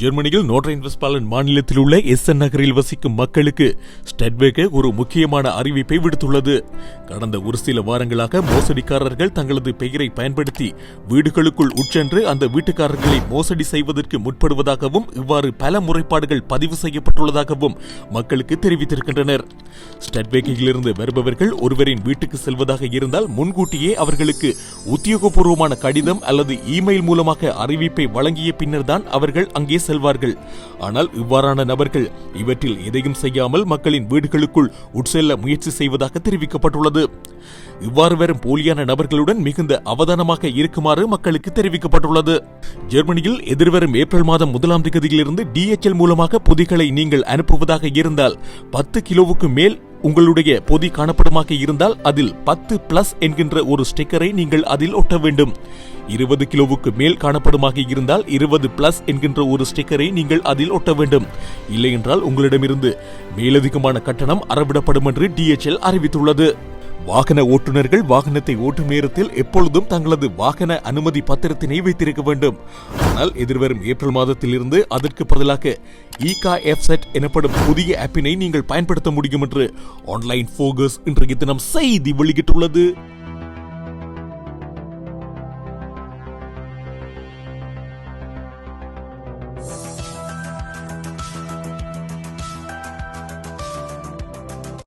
ஜெர்மனியில் நோட்ரைன்வெஸ்பாலன் மாநிலத்தில் உள்ள எஸ்என் நகரில் வசிக்கும் மக்களுக்கு ஸ்டெட்வேகே ஒரு முக்கியமான அறிவிப்பை விடுத்துள்ளது. கடந்த ஒரு சில வாரங்களாக மோசடிக்காரர்கள் தங்களது பெயரை பயன்படுத்தி வீடுகளுக்குள் உட்சென்று அந்த வீட்டுக்காரர்களை மோசடி செய்வதற்கு முற்படுவதாகவும் இவ்வாறு பல முறைப்பாடுகள் பதிவு செய்யப்பட்டுள்ளதாகவும் மக்களுக்கு தெரிவித்திருக்கின்றனர். ஸ்டெட்வேகையிலிருந்து வருபவர்கள் ஒருவரின் வீட்டுக்கு செல்வதாக இருந்தால் முன்கூட்டியே அவர்களுக்கு உத்தியோகபூர்வமான கடிதம் அல்லது இமெயில் மூலமாக அறிவிப்பை வழங்கிய பின்னர்தான் அவர்கள் அங்கே செல்வார்கள். ஆனால் இவ்வாறான நபர்கள் இவற்றில் எதையும் செய்யாமல் மக்களின் வீடுகளுக்குள் உட்செல்ல முயற்சி செய்வதாக தெரிவிக்கப்பட்டுள்ளது. இவ்வாறு வரும் போலியான நபர்களுடன் மிகுந்த அவதானமாக இருக்குமாறு மக்களுக்கு தெரிவிக்கப்பட்டுள்ளது. ஜெர்மனியில் எதிர்வரும் ஏப்ரல் மாதம் முதலாம் தேதியிலிருந்து டிஎச்எல் மூலமாக பொதிகளை நீங்கள் அனுப்புவதாக இருந்தால் பத்து கிலோவுக்கு மேல் உங்களுடைய பொதி காணப்படுமாக இருந்தால் அதில் பத்து பிளஸ் என்கின்ற ஒரு ஸ்டிக்கரை நீங்கள் அதில் ஒட்ட வேண்டும். இருபது கிலோவுக்கு மேல் காணப்படுமாக இருந்தால் இருபது பிளஸ் என்கின்ற ஒரு ஸ்டிக்கரை நீங்கள் அதில் ஒட்ட வேண்டும். இல்லையென்றால் உங்களிடமிருந்து மேலதிகமான கட்டணம் அறவிடப்படும் என்று டிஎச்எல் அறிவித்துள்ளது. வாகன ஓட்டுநர்கள் வாகனத்தை ஓட்டும் நேரத்தில் எப்பொழுதும் தங்களது வாகன அனுமதி பத்திரத்தினை வைத்திருக்க வேண்டும். ஆனால் எதிர்வரும் ஏப்ரல் மாதத்திலிருந்து அதற்கு பதிலாக ஈகா எஃப் செட் எனப்படும் புதிய ஆப்பினை நீங்கள் பயன்படுத்த முடியும் என்று ஆன்லைன் போகஸ் இன்றைய தினம் செய்தி வெளியிட்டுள்ளது.